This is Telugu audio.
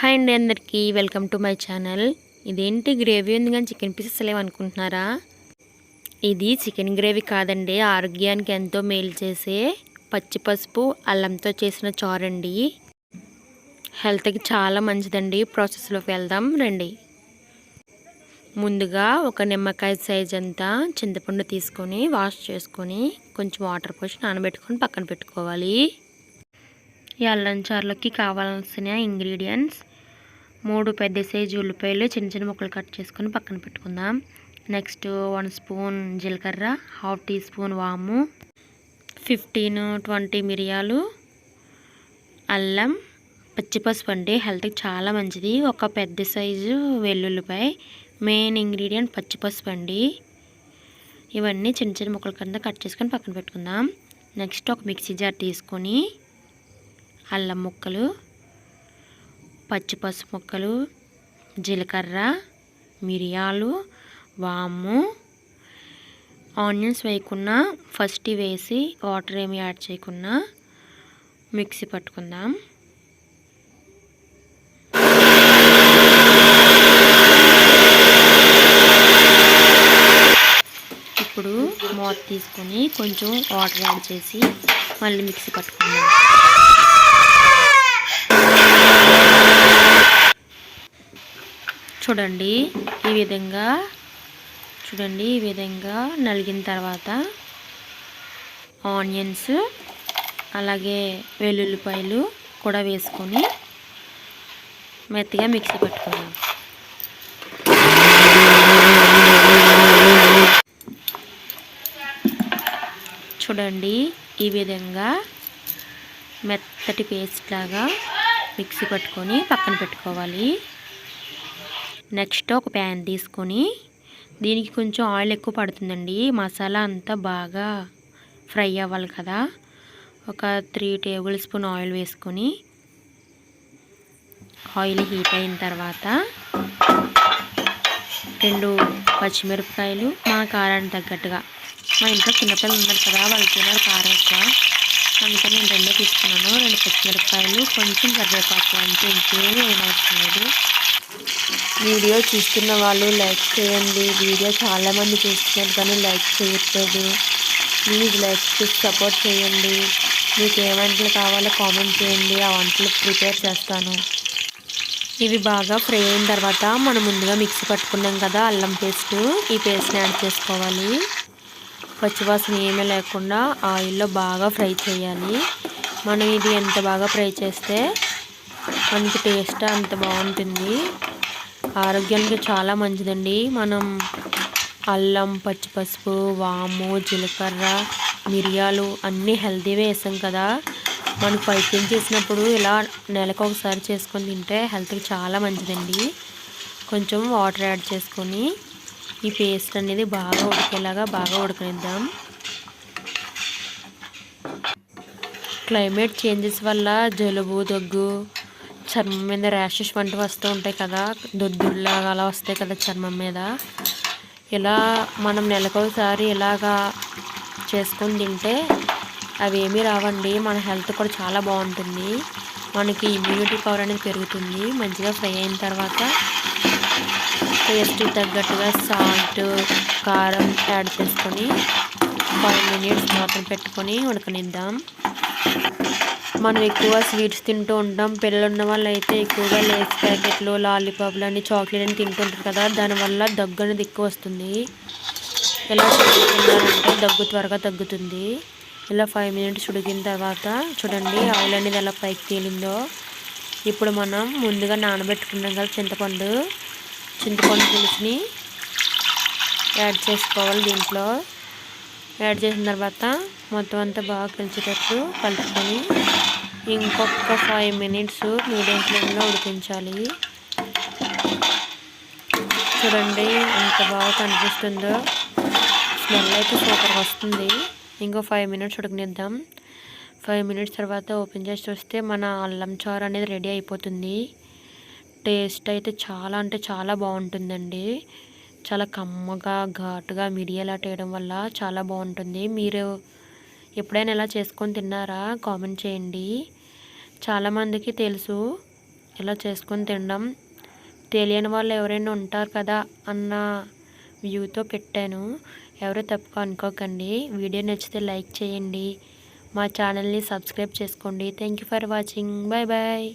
హాయ్ అండి అందరికీ. Welcome to my channel. ఇదేంటి గ్రేవీ ఉంది కానీ చికెన్ పీసెస్ లేవనుకుంటున్నారా ఇది చికెన్ గ్రేవీ కాదండి. ఆరోగ్యానికి ఎంతో మేలు చేసే పచ్చి పసుపు అల్లంతో చేసిన చారండి. హెల్త్కి చాలా మంచిదండి. ప్రాసెస్లోకి వెళ్దాం రండి. ముందుగా ఒక నిమ్మకాయ సైజ్ అంతా చింతపండు తీసుకొని వాష్ చేసుకొని కొంచెం వాటర్ పోసి నానబెట్టుకొని పక్కన పెట్టుకోవాలి. ఈ అల్లం చారులోకి కావాల్సిన ఇంగ్రీడియంట్స్ మూడు పెద్ద సైజు ఉల్లిపాయలు చిన్న చిన్న ముక్కలు కట్ చేసుకొని పక్కన పెట్టుకుందాం. నెక్స్ట్ వన్ స్పూన్ జీలకర్ర హాఫ్ టీ స్పూన్ వాము ఫిఫ్టీన్ ట్వంటీ మిరియాలు అల్లం పచ్చిపసుపు అండి. హెల్త్కి చాలా మంచిది. ఒక పెద్ద సైజు వెల్లుల్లిపాయ మెయిన్ ఇంగ్రీడియంట్ పచ్చిపసుపు అండి. ఇవన్నీ చిన్న చిన్న ముక్కల కింద కట్ చేసుకొని పక్కన పెట్టుకుందాం. నెక్స్ట్ ఒక మిక్సీ జార్ తీసుకొని అల్లం ముక్కలు పచ్చిపసుపు ముక్కలు జీలకర్ర మిరియాలు వాము ఆనియన్స్ వేయకుండా ఫస్ట్ వేసి వాటర్ ఏమి యాడ్ చేయకుండా మిక్సీ పట్టుకుందాం. ఇప్పుడు మూత తీసుకొని కొంచెం వాటర్ యాడ్ చేసి మళ్ళీ మిక్సీ పట్టుకుందాం. చూడండి ఈ విధంగా. చూడండి ఈ విధంగా నలిగిన తర్వాత ఆనియన్స్ అలాగే వెల్లుల్లిపాయలు కూడా వేసుకొని మెత్తగా మిక్సీ పెట్టుకుందాం. చూడండి ఈ విధంగా మెత్తటి పేస్ట్ లాగా మిక్సీ పట్టుకొని పక్కన పెట్టుకోవాలి. నెక్స్ట్ ఒక ప్యాన్ తీసుకొని దీనికి కొంచెం ఆయిల్ ఎక్కువ పడుతుందండి. మసాలా అంతా బాగా ఫ్రై అవ్వాలి కదా. ఒక త్రీ టేబుల్ స్పూన్ ఆయిల్ వేసుకొని ఆయిల్ హీట్ అయిన తర్వాత రెండు పచ్చిమిరపకాయలు మా కారానికి తగ్గట్టుగా. మా ఇంట్లో చిన్నపిల్లలు ఉన్నారు కదా వాళ్ళు తిన్నారు కారం ఎక్కువ. అందుకని నేను రెండో తీసుకున్నాను. రెండు పచ్చిమిరపకాయలు కొంచెం కరివేపాకు అంతే ఇంకేమీ ఏం లేదు. వీడియో చూస్తున్న వాళ్ళు లైక్ చేయండి. వీడియో చాలామంది చూస్తున్నారు కానీ లైక్ చేయట్లేదు. ప్లీజ్ లైక్ చేసి సపోర్ట్ చేయండి. మీకు ఏ వంటలు కావాలో కామెంట్ చేయండి. ఆ వంటలు ప్రిపేర్ చేస్తాను. ఇవి బాగా ఫ్రై అయిన తర్వాత మనం ముందుగా మిక్సీ పట్టుకున్నాం కదా అల్లం పేస్ట్. ఈ పేస్ట్ని యాడ్ చేసుకోవాలి. పచ్చివాసన ఏమీ లేకుండా ఆయిల్లో బాగా ఫ్రై చేయాలి. మనం ఇది ఎంత బాగా ఫ్రై చేస్తే మనకి టేస్ట్ అంత బాగుంటుంది. ఆరోగ్యానికి చాలా మంచిదండి. మనం అల్లం పచ్చిపసుపు వాము జీలకర్ర మిరియాలు అన్నీ హెల్తీవే వేసాం కదా. మనం పైకింగ్ చేసినప్పుడు ఇలా నెలకు ఒకసారి చేసుకొని తింటే హెల్త్కి చాలా మంచిదండి. కొంచెం వాటర్ యాడ్ చేసుకొని ఈ పేస్ట్ అనేది బాగా ఉడికేలాగా బాగా ఉడకనిద్దాం. క్లైమేట్ చేంజెస్ వల్ల జలుబు దగ్గు చర్మం మీద ర్యాషెస్ వంటివి వస్తూ ఉంటాయి కదా దొద్దుల్లాగా అలా వస్తాయి కదా చర్మం మీద. ఇలా మనం నెలకొకసారి ఇలాగా చేసుకొని తింటే అవి ఏమీ రావండి. మన హెల్త్ కూడా చాలా బాగుంటుంది. మనకి ఇమ్యూనిటీ పవర్ అనేది పెరుగుతుంది. మంచిగా ఫ్రై అయిన తర్వాత టేస్ట్ తగ్గట్టుగా సాల్ట్ కారం యాడ్ చేసుకొని ఫైవ్ మినిట్స్ మాత్రం పెట్టుకొని ఉడకనిద్దాం. మనం ఎక్కువ స్వీట్స్ తింటూ ఉంటాం. పిల్లలు ఉన్న వాళ్ళు అయితే ఎక్కువగా లేస్ ప్యాకెట్లు లాలీపాప్లు అని చాక్లెట్ అని తింటుంటారు కదా. దానివల్ల దగ్గు అనేది ఎక్కువ వస్తుంది. ఇలా తిన్నారంటే దగ్గు త్వరగా తగ్గుతుంది. ఇలా ఫైవ్ మినిట్స్ ఉడికిన తర్వాత చూడండి ఆయిల్ అనేది ఎలా పైకి తేలిందో. ఇప్పుడు మనం ముందుగా నానబెట్టుకున్నాం కదా చింతపండు. చింతపండు పులుసుని యాడ్ చేసుకోవాలి దీంట్లో. యాడ్ చేసిన తర్వాత మొత్తం అంతా బాగా కలిసేటట్టు కలుపుకొని ఇంకొక ఫైవ్ మినిట్స్ మీడియం ఫ్లేమ్లో ఉడికించాలి. చూడండి ఎంత బాగా కనిపిస్తుందో. స్మెల్ అయితే సూపర్గా వస్తుంది. ఇంకో ఫైవ్ మినిట్స్ ఉడకనిద్దాం. ఫైవ్ మినిట్స్ తర్వాత ఓపెన్ చేసి చూస్తే మన అల్లం చారు అనేది రెడీ అయిపోతుంది. టేస్ట్ అయితే చాలా అంటే చాలా బాగుంటుందండి. చాలా కమ్మగా ఘాటుగా మిరియాలు వేయడం వల్ల చాలా బాగుంటుంది. మీరు ఎప్పుడైనా ఇలా చేసుకొని తిన్నారా? కామెంట్ చేయండి. చాలామందికి తెలుసు. ఇలా చేసుకొని తినడం. తెలియని వాళ్ళు ఎవరైనా ఉంటారు కదా అన్న వ్యూతో పెట్టాను. ఎవరు తప్పుగా అనుకోకండి. వీడియో నచ్చితే లైక్ చేయండి. మా ఛానల్ని సబ్స్క్రైబ్ చేసుకోండి. Thank you for watching bye bye